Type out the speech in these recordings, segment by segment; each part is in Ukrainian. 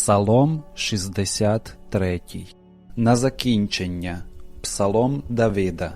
Псалом 63 На закінчення. Псалом Давида.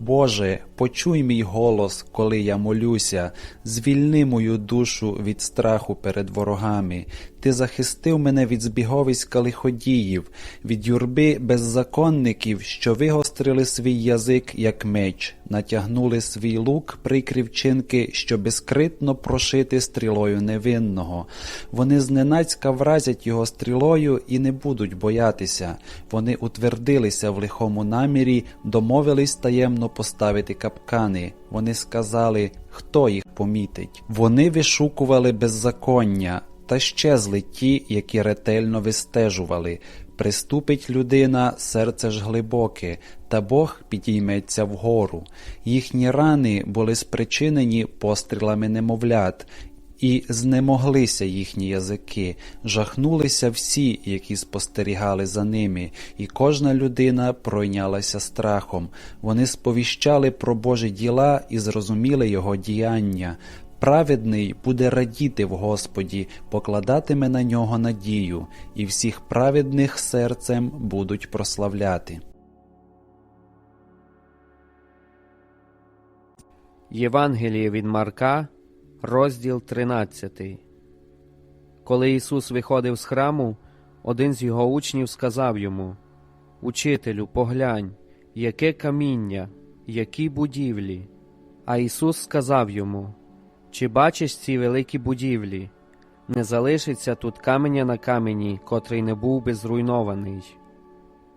Боже, почуй мій голос, коли я молюся, звільни мою душу від страху перед ворогами. Ти захистив мене від збіговиська лиходіїв, від юрби беззаконників, що вигострили свій язик, як меч, натягнули свій лук, прикрі вчинки, що безкритно прошити стрілою невинного. Вони зненацька вразять його стрілою і не будуть боятися. Вони утвердилися в лихому намірі, домовились таємно поставити капкани. Вони сказали, хто їх помітить. Вони вишукували беззаконня. Та щезли ті, які ретельно вистежували. Приступить людина, серце ж глибоке, та Бог підійметься вгору. Їхні рани були спричинені пострілами немовлят, і знемоглися їхні язики, жахнулися всі, які спостерігали за ними, і кожна людина пройнялася страхом. Вони сповіщали про Божі діла і зрозуміли його діяння. Праведний буде радіти в Господі, покладатиме на нього надію, і всіх праведних серцем будуть прославляти. Євангеліє від Марка, розділ 13. Коли Ісус виходив з храму, один з його учнів сказав йому Учителю, поглянь, яке каміння, які будівлі. А Ісус сказав йому Чи бачиш ці великі будівлі? Не залишиться тут каменя на камені, котрий не був би зруйнований.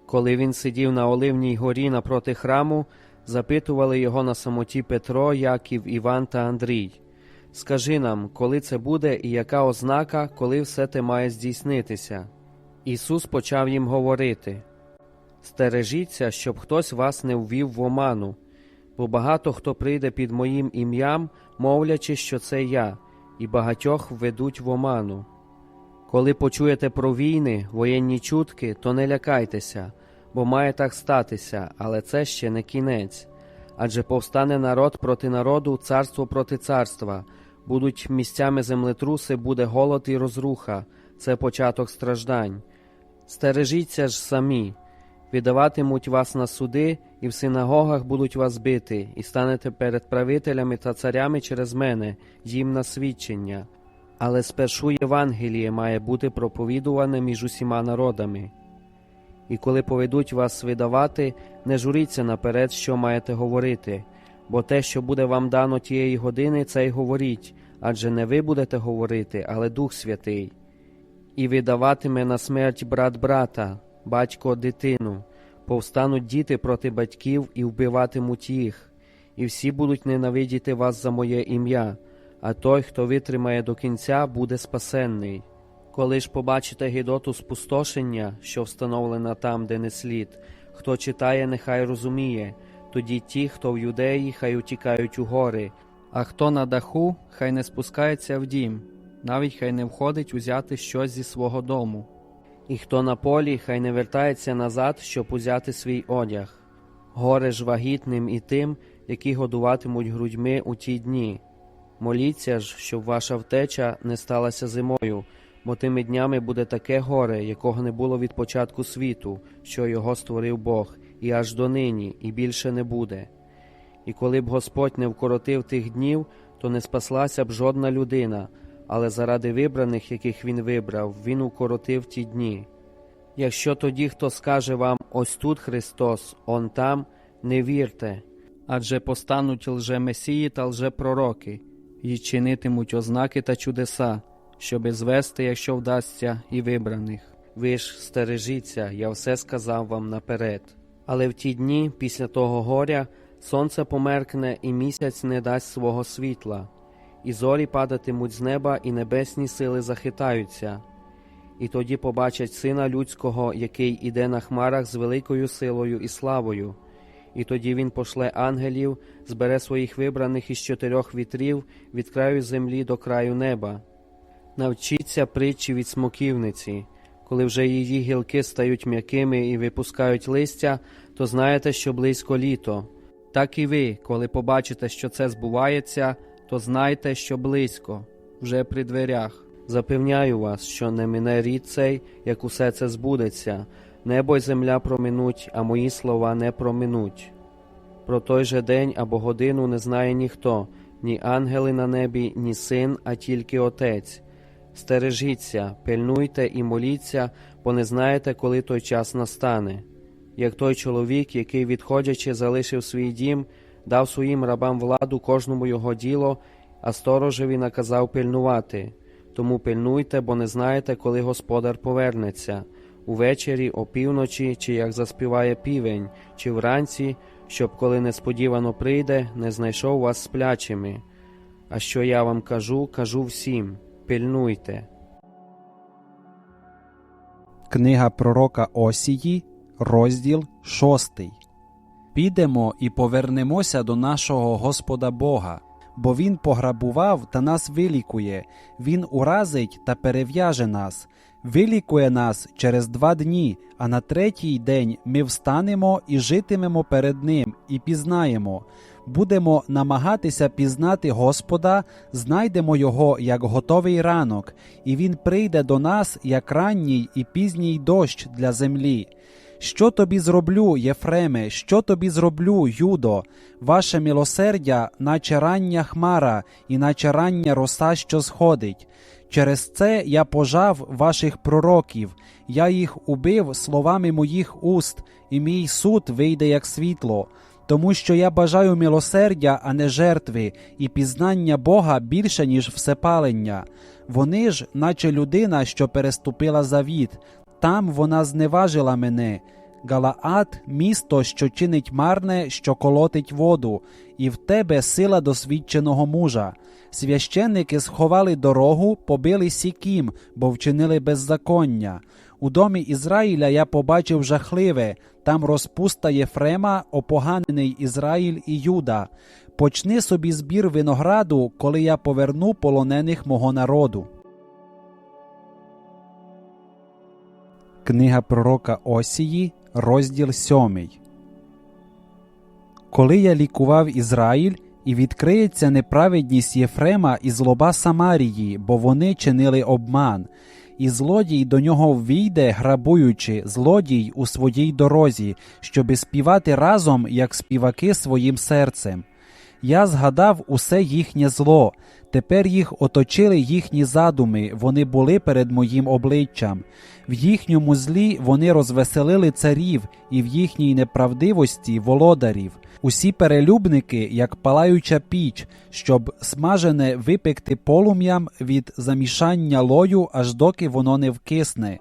Коли він сидів на Оливній горі напроти храму, запитували його на самоті Петро, Яків, Іван та Андрій. Скажи нам, коли це буде і яка ознака, коли все те має здійснитися. Ісус почав їм говорити Стережіться, щоб хтось вас не ввів в оману, бо багато хто прийде під моїм ім'ям, мовлячи, що це я, і багатьох введуть в оману. Коли почуєте про війни, воєнні чутки, то не лякайтеся, бо має так статися, але це ще не кінець. Адже повстане народ проти народу, царство проти царства, будуть місцями землетруси, буде голод і розруха, це початок страждань. Стережіться ж самі, віддаватимуть вас на суди, і в синагогах будуть вас бити, і станете перед правителями та царями через мене, їм на свідчення. Але спершу Євангеліє має бути проповідуване між усіма народами. І коли поведуть вас видавати, не журіться наперед, що маєте говорити, бо те, що буде вам дано тієї години, це й говоріть, адже не ви будете говорити, але Дух Святий. І видаватиме на смерть брат брата, батько дитину, повстануть діти проти батьків і вбиватимуть їх, і всі будуть ненавидіти вас за моє ім'я, а той, хто витримає до кінця, буде спасенний. Коли ж побачите гідоту спустошення, що встановлена там, де не слід, хто читає, нехай розуміє, тоді ті, хто в юдеї, хай утікають у гори, а хто на даху, хай не спускається в дім, навіть хай не входить узяти щось зі свого дому. І хто на полі, хай не вертається назад, щоб узяти свій одяг. Горе ж вагітним і тим, які годуватимуть грудьми у ті дні. Моліться ж, щоб ваша втеча не сталася зимою, бо тими днями буде таке горе, якого не було від початку світу, що його створив Бог, і аж донині, і більше не буде. І коли б Господь не вкоротив тих днів, то не спаслася б жодна людина, але заради вибраних, яких він вибрав, він укоротив ті дні. Якщо тоді хто скаже вам ось тут Христос, он там, не вірте, адже постануть лжемесії та лжепророки, і чинитимуть ознаки та чудеса, щоби звести, якщо вдасться, і вибраних. Ви ж стережіться, я все сказав вам наперед. Але в ті дні, після того горя, сонце померкне і місяць не дасть свого світла, і зорі падатимуть з неба, і небесні сили захитаються. І тоді побачать сина людського, який іде на хмарах з великою силою і славою. І тоді він пошле ангелів, збере своїх вибраних із чотирьох вітрів від краю землі до краю неба. Навчіться притчі від смоківниці. Коли вже її гілки стають м'якими і випускають листя, то знаєте, що близько літо. Так і ви, коли побачите, що це збувається, то знайте, що близько, вже при дверях. Запевняю вас, що не мине рід цей, як усе це збудеться. Небо й земля проминуть, а мої слова не проминуть. Про той же день або годину не знає ніхто, ні ангели на небі, ні син, а тільки Отець. Стережіться, пильнуйте і моліться, бо не знаєте, коли той час настане. Як той чоловік, який, відходячи, залишив свій дім, дав своїм рабам владу кожному його діло, а сторожеві наказав пильнувати. Тому пильнуйте, бо не знаєте, коли господар повернеться увечері, опівночі, чи як заспіває півень, чи вранці, щоб коли несподівано прийде, не знайшов вас сплячими. А що я вам кажу, кажу всім пильнуйте. Книга пророка Осії, розділ 6. Підемо і повернемося до нашого Господа Бога, бо Він пограбував та нас вилікує, Він уразить та перев'яже нас, вилікує нас через два дні, а на третій день ми встанемо і житимемо перед Ним, і пізнаємо. Будемо намагатися пізнати Господа, знайдемо Його як готовий ранок, і Він прийде до нас як ранній і пізній дощ для землі. Що тобі зроблю, Єфреме, що тобі зроблю, Юдо? Ваше милосердя, наче рання хмара, і наче рання роса, що сходить. Через це я пожав ваших пророків, я їх убив словами моїх уст, і мій суд вийде як світло. Тому що я бажаю милосердя, а не жертви, і пізнання Бога більше, ніж всепалення. Вони ж, наче людина, що переступила завіт, там вона зневажила мене. Галаат місто, що чинить марне, що колотить воду, і в тебе сила досвідченого мужа. Священники сховали дорогу, побили сікім, бо вчинили беззаконня. У домі Ізраїля я побачив жахливе, там розпуста Єфрема, опоганений Ізраїль і Юда. Почни собі збір винограду, коли я поверну полонених мого народу. Книга пророка Осії, розділ 7. Коли я лікував Ізраїль, і відкриється неправедність Єфрема і злоба Самарії, бо вони чинили обман, і злодій до нього ввійде, грабуючи, злодій у своїй дорозі, щоби співати разом, як співаки своїм серцем. Я згадав усе їхнє зло. Тепер їх оточили їхні задуми, вони були перед моїм обличчям. В їхньому злі вони розвеселили царів, і в їхній неправдивості володарів. Усі перелюбники, як палаюча піч, щоб смажене випекти полум'ям від замішання лою, аж доки воно не вкисне.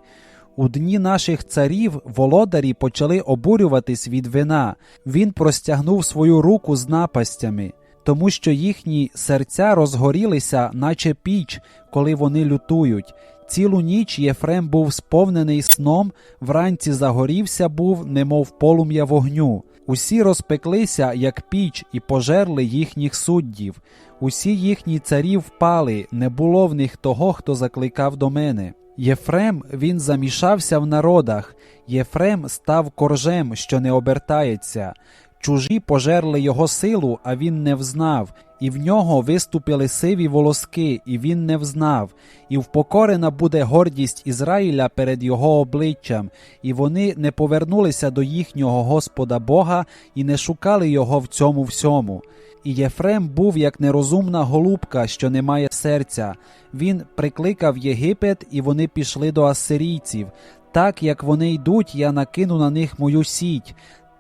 У дні наших царів володарі почали обурюватись від вина. Він простягнув свою руку з напастями, тому що їхні серця розгорілися, наче піч, коли вони лютують. Цілу ніч Єфрем був сповнений сном, вранці загорівся був, немов полум'я вогню. Усі розпеклися, як піч, і пожерли їхніх суддів. Усі їхні царі впали, не було в них того, хто закликав до мене. Єфрем він замішався в народах, Єфрем став коржем, що не обертається. Чужі пожерли його силу, а він не взнав, і в нього виступили сиві волоски, і він не взнав, і впокорена буде гордість Ізраїля перед його обличчям, і вони не повернулися до їхнього Господа Бога і не шукали його в цьому всьому. І Єфрем був як нерозумна голубка, що не має серця. Він прикликав Єгипет, і вони пішли до асирійців. Так як вони йдуть, я накину на них мою сіть.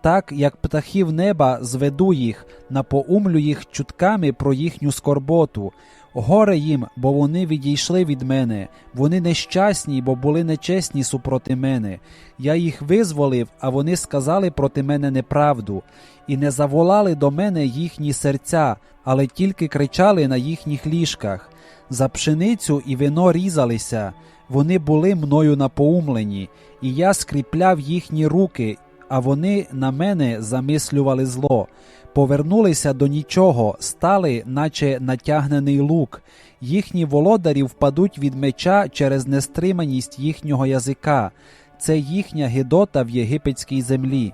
Так, як птахів неба зведу їх, напоумлю їх чутками про їхню скорботу. Горе їм, бо вони відійшли від мене, вони нещасні, бо були нечесні супроти мене. Я їх визволив, а вони сказали проти мене неправду, і не заволали до мене їхні серця, але тільки кричали на їхніх ліжках. За пшеницю і вино різалися, вони були мною напоумлені, і я скріпляв їхні руки, а вони на мене замислювали зло. Повернулися до нічого, стали, наче натягнений лук. Їхні володарі впадуть від меча через нестриманість їхнього язика. Це їхня гидота в єгипетській землі.